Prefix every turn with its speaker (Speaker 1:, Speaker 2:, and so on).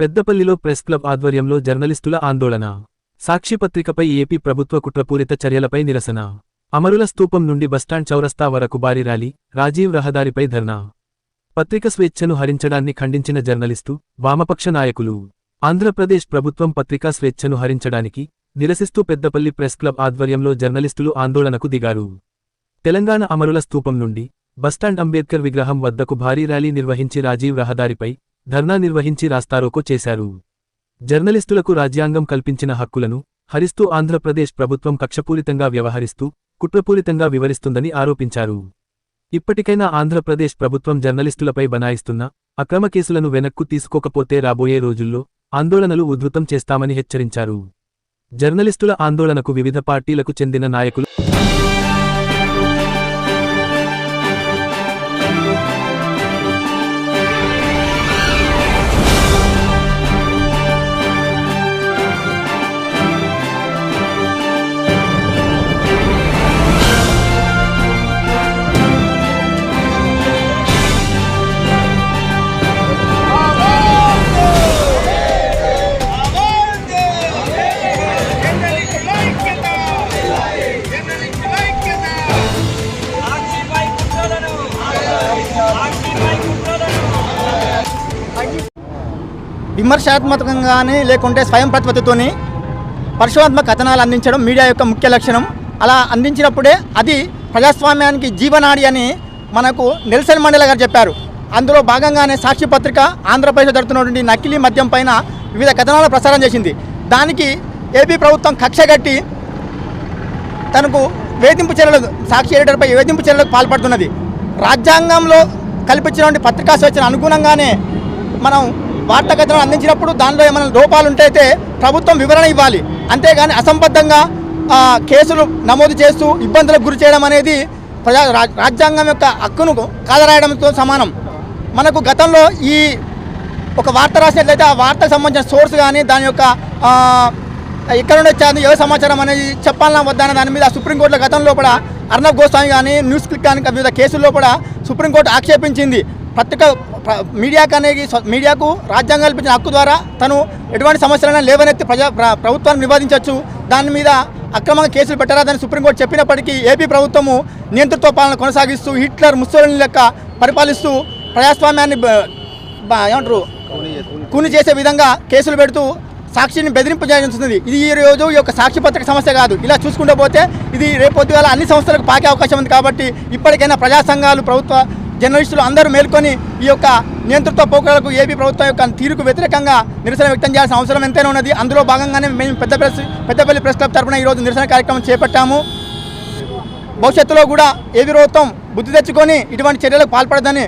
Speaker 1: పెద్దపల్లిలో press club ఆధ్వర్యంలో జర్నలిస్టుల ఆందోళన. సాక్షిపత్రికపై ఏపీ ప్రభుత్వ కుట్రపూరిత చర్యలపై నిరసన. అమరుల స్తూపం నుండి బస్టాండ్ చౌరస్తా వరకు భారీ ర్యాలీ రాజీవ్ రహదారిపై ధర్నా. పత్రిక స్వేచ్ఛను హరించడాన్ని ఖండించిన జర్నలిస్టు వామపక్ష నాయకులు. ఆంధ్రప్రదేశ్ ప్రభుత్వం పత్రికా స్వేచ్ఛను హరించడానికి నిరసిస్తూ పెద్దపల్లి ప్రెస్ క్లబ్ ఆధ్వర్యంలో జర్నలిస్టులు ఆందోళనకు దిగారు. తెలంగాణ అమరుల స్తూపం నుండి బస్టాండ్ అంబేద్కర్ విగ్రహం వద్దకు భారీ ర్యాలీ నిర్వహించి రాజీవ్ రహదారిపై ధర్నా నిర్వహించి రాస్తారోకో చేశారు. జర్నలిస్టులకు రాజ్యాంగం కల్పించిన హక్కులను హరిస్తూ ఆంధ్రప్రదేశ్ ప్రభుత్వం కక్షపూరితంగా వ్యవహరిస్తూ కుట్రపూరితంగా వివరిస్తుందని ఆరోపించారు. ఇప్పటికైనా ఆంధ్రప్రదేశ్ ప్రభుత్వం జర్నలిస్టులపై బనాయిస్తున్న అక్రమ కేసులను వెనక్కు తీసుకోకపోతే రాబోయే రోజుల్లో ఆందోళనలు ఉధృతం చేస్తామని హెచ్చరించారు. జర్నలిస్టుల ఆందోళనకు వివిధ పార్టీలకు చెందిన నాయకులు
Speaker 2: విమర్శాత్మకంగానే లేకుంటే స్వయం ప్రతిపత్తితోని పరిశోధాత్మక కథనాలు అందించడం మీడియా యొక్క ముఖ్య లక్షణం. అలా అందించినప్పుడే అది ప్రజాస్వామ్యానికి జీవనాడి అని మనకు నెల్సన్ మండల గారు చెప్పారు. అందులో భాగంగానే సాక్షి పత్రిక ఆంధ్రప్రదేశ్ జరుగుతున్నటువంటి నకిలీ మద్యం పైన వివిధ కథనాలు ప్రసారం చేసింది. దానికి ఏపీ ప్రభుత్వం కక్షగట్టి తనకు వేధింపు చర్యలు సాక్షి ఎడిటర్పై వేధింపు చర్యలకు పాల్పడుతున్నది. రాజ్యాంగంలో కల్పించినటువంటి పత్రికా స్వేచ్ఛను అనుగుణంగానే మనం వార్తా కథనం అందించినప్పుడు దానిలో ఏమైనా లోపాలు ఉంటే అయితే ప్రభుత్వం వివరణ ఇవ్వాలి. అంతేగాని అసంబద్ధంగా కేసులు నమోదు చేస్తూ ఇబ్బందులకు గురి చేయడం అనేది ప్రజా రా- రాజ్యాంగం యొక్క హక్కును కాదరాయడంతో సమానం. మనకు గతంలో ఈ ఒక వార్త రాసినట్లయితే ఆ వార్తకు సంబంధించిన సోర్స్ కానీ దాని యొక్క ఎక్కడ నుండి వచ్చాది ఏ సమాచారం అనేది చెప్పాలన్నా వద్దన్న దాని మీద సుప్రీంకోర్టులో గతంలో కూడా అర్ణబ్ గోస్వామి కానీ న్యూస్ క్లిక్ కానీ వివిధ కేసుల్లో కూడా సుప్రీంకోర్టు ఆక్షేపించింది. పత్రిక ప్ర- మీడియాకు అనేది మీడియాకు రాజ్యాంగం కల్పించిన హక్కు ద్వారా తను ఎటువంటి సమస్యలైనా లేవనెత్తి ప్రజా ప్ర- ప్రభుత్వాన్ని నివాదించవచ్చు దాని మీద అక్రమంగా కేసులు పెట్టరాదని సుప్రీంకోర్టు చెప్పినప్పటికీ ఏపీ ప్రభుత్వము నియంతృత్వ పాలన కొనసాగిస్తూ హిట్లర్ ముస్సోలిని లెక్క పరిపాలిస్తూ ప్రజాస్వామ్యాన్ని ఏమంటారు? కూని చేసే విధంగా కేసులు పెడుతూ సాక్షిని బెదిరింపు ఇది ఈ రోజు ఈ యొక్క సాక్షి పత్రిక సమస్య కాదు. ఇలా చూసుకుంటూ పోతే ఇది రేపు అన్ని సంస్థలకు పాకే అవకాశం ఉంది కాబట్టి ఇప్పటికైనా ప్రజా సంఘాలు ప్రభుత్వ జర్నలిస్టులు అందరూ మేల్కొని ఈ యొక్క నియంతృత్వ పోకడలకు ఏపీ ప్రభుత్వం యొక్క తీరుకు వ్యతిరేకంగా నిరసన వ్యక్తం చేయాల్సిన అవసరం ఎంతైనా ఉన్నది. అందులో భాగంగానే మేము పెద్ద ప్రెస్ పెద్దపల్లి ప్రెస్ క్లబ్ తరపున ఈరోజు నిరసన కార్యక్రమం చేపట్టాము. భవిష్యత్తులో కూడా ఏపీ ప్రభుత్వం బుద్ధి తెచ్చుకొని ఇటువంటి చర్యలకు పాల్పడదని